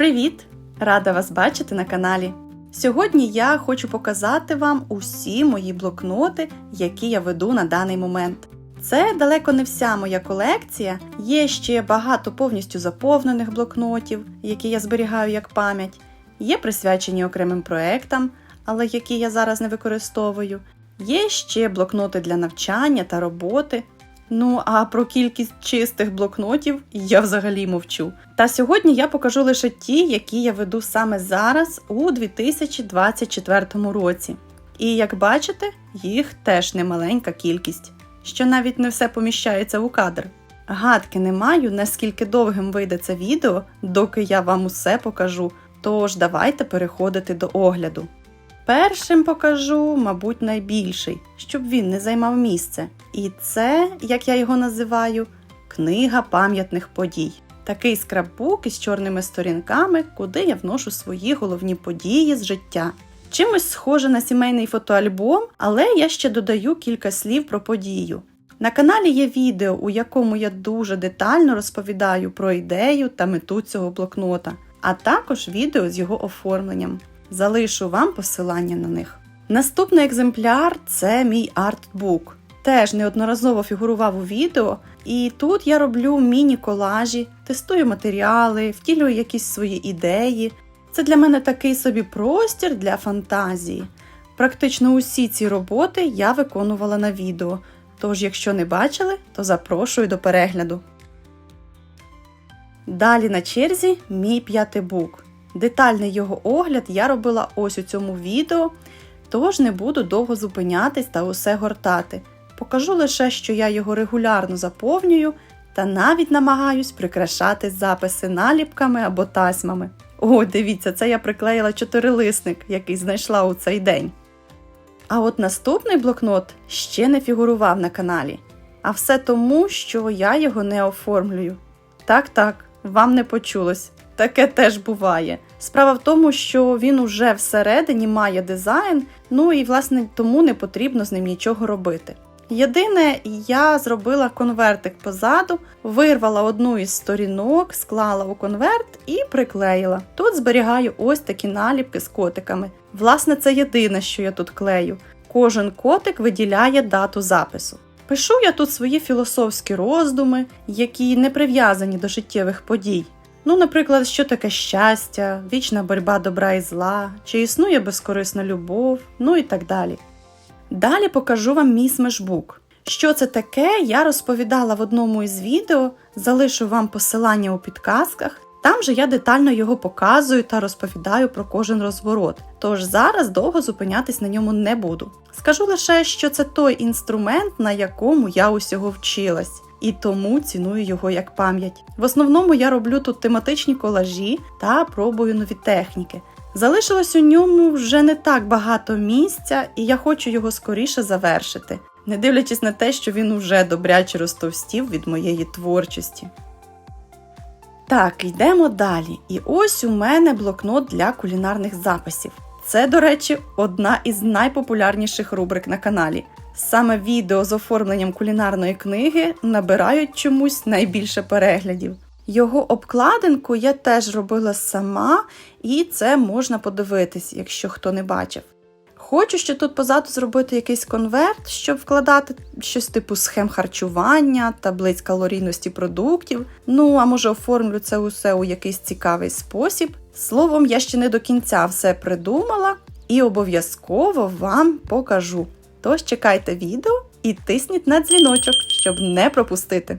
Привіт! Рада вас бачити на каналі. Сьогодні я хочу показати вам усі мої блокноти, які я веду на даний момент. Це далеко не вся моя колекція. Є ще багато повністю заповнених блокнотів, які я зберігаю як пам'ять. Є присвячені окремим проектам, але які я зараз не використовую. Є ще блокноти для навчання та роботи. Ну а про кількість чистих блокнотів я взагалі мовчу. Та сьогодні я покажу лише ті, які я веду саме зараз у 2024 році. І як бачите, їх теж немаленька кількість, що навіть не все поміщається у кадр. Гадки не маю, наскільки довгим вийде це відео, доки я вам усе покажу. Тож давайте переходити до огляду. Першим покажу, мабуть, найбільший, щоб він не займав місце. І це, як я його називаю, книга пам'ятних подій. Такий скраббук із чорними сторінками, куди я вношу свої головні події з життя. Чимось схоже на сімейний фотоальбом, але я ще додаю кілька слів про подію. На каналі є відео, у якому я дуже детально розповідаю про ідею та мету цього блокнота, а також відео з його оформленням. Залишу вам посилання на них. Наступний екземпляр це мій артбук. Теж неодноразово фігурував у відео, і тут я роблю міні-колажі, тестую матеріали, втілюю якісь свої ідеї. Це для мене такий собі простір для фантазії. Практично усі ці роботи я виконувала на відео, тож, якщо не бачили, то запрошую до перегляду. Далі на черзі мій п'ятий бук. Детальний його огляд я робила ось у цьому відео, тож не буду довго зупинятись та усе гортати. Покажу лише, що я його регулярно заповнюю та навіть намагаюсь прикрашати записи наліпками або тасьмами. О, дивіться, це я приклеїла чотирилисник, який знайшла у цей день. А от наступний блокнот ще не фігурував на каналі. А все тому, що я його не оформлюю. Так, так, вам не почулось. Таке теж буває. Справа в тому, що він уже всередині має дизайн, ну і власне тому не потрібно з ним нічого робити. Єдине, я зробила конвертик позаду, вирвала одну із сторінок, склала у конверт і приклеїла. Тут зберігаю ось такі наліпки з котиками. Власне, це єдине, що я тут клею. Кожен котик виділяє дату запису. Пишу я тут свої філософські роздуми, які не прив'язані до життєвих подій. Ну, наприклад, що таке щастя, вічна боротьба добра і зла, чи існує безкорисна любов, ну і так далі. Далі покажу вам мій смешбук. Що це таке, я розповідала в одному із відео, залишу вам посилання у підказках. Там же я детально його показую та розповідаю про кожен розворот, тож зараз довго зупинятись на ньому не буду. Скажу лише, що це той інструмент, на якому я усього вчилась і тому ціную його як пам'ять. В основному я роблю тут тематичні колажі та пробую нові техніки. Залишилось у ньому вже не так багато місця, і я хочу його скоріше завершити, не дивлячись на те, що він уже добряче розтовстів від моєї творчості. Так, йдемо далі. І ось у мене блокнот для кулінарних записів. Це, до речі, одна із найпопулярніших рубрик на каналі. Саме відео з оформленням кулінарної книги набирають чомусь найбільше переглядів. Його обкладинку я теж робила сама, і це можна подивитись, якщо хто не бачив. Хочу ще тут позаду зробити якийсь конверт, щоб вкладати щось типу схем харчування, таблиць калорійності продуктів. Ну, а може оформлю це усе у якийсь цікавий спосіб. Словом, я ще не до кінця все придумала і обов'язково вам покажу. Тож чекайте відео і тисніть на дзвіночок, щоб не пропустити.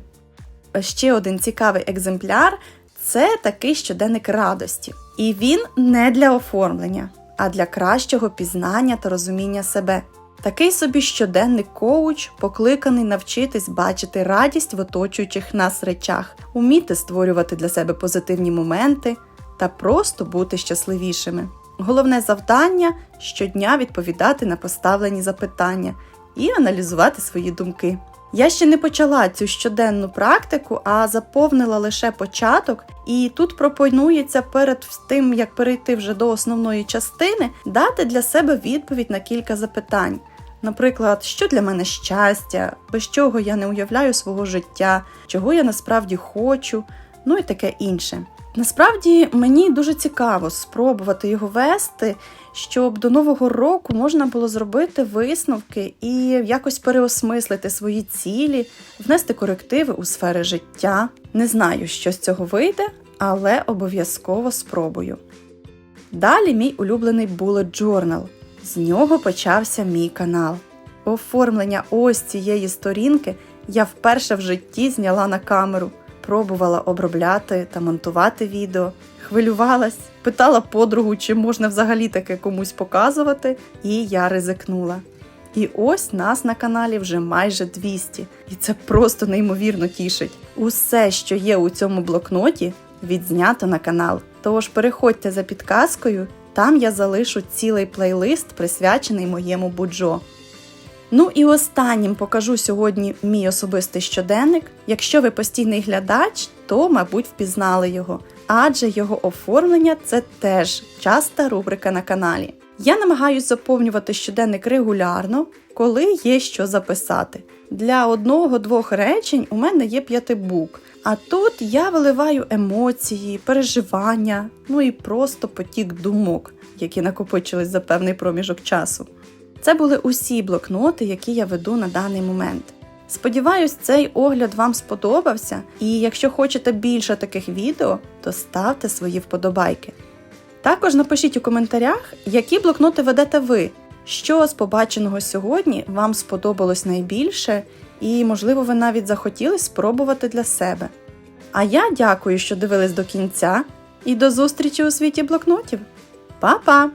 Ще один цікавий екземпляр це такий щоденник радості. І він не для оформлення, а для кращого пізнання та розуміння себе. Такий собі щоденник коуч, покликаний навчитись бачити радість в оточуючих нас речах, уміти створювати для себе позитивні моменти та просто бути щасливішими. Головне завдання щодня відповідати на поставлені запитання і аналізувати свої думки. Я ще не почала цю щоденну практику, а заповнила лише початок, і тут пропонується перед тим, як перейти вже до основної частини, дати для себе відповідь на кілька запитань. Наприклад, що для мене щастя, без чого я не уявляю свого життя, чого я насправді хочу, ну і таке інше. Насправді мені дуже цікаво спробувати його вести, щоб до нового року можна було зробити висновки і якось переосмислити свої цілі, внести корективи у сфери життя. Не знаю, що з цього вийде, але обов'язково спробую. Далі мій улюблений Bullet Journal. З нього почався мій канал. Оформлення ось цієї сторінки я вперше в житті зняла на камеру, пробувала обробляти та монтувати відео, хвилювалась, питала подругу, чи можна взагалі таке комусь показувати, і я ризикнула. І ось нас на каналі вже майже 200, і це просто неймовірно тішить. Усе, що є у цьому блокноті, відзнято на канал. Тож переходьте за підказкою, там я залишу цілий плейлист, присвячений моєму буджо. Ну і останнім покажу сьогодні мій особистий щоденник. Якщо ви постійний глядач, то, мабуть, впізнали його, адже його оформлення це теж часта рубрика на каналі. Я намагаюсь заповнювати щоденник регулярно, коли є що записати. Для одного-двох речень у мене є п'ятибук, а тут я виливаю емоції, переживання, ну і просто потік думок, які накопичились за певний проміжок часу. Це були усі блокноти, які я веду на даний момент. Сподіваюсь, цей огляд вам сподобався, і якщо хочете більше таких відео, то ставте свої вподобайки. Також напишіть у коментарях, які блокноти ведете ви, що з побаченого сьогодні вам сподобалось найбільше, і, можливо, ви навіть захотіли спробувати для себе. А я дякую, що дивились до кінця, і до зустрічі у світі блокнотів. Па-па!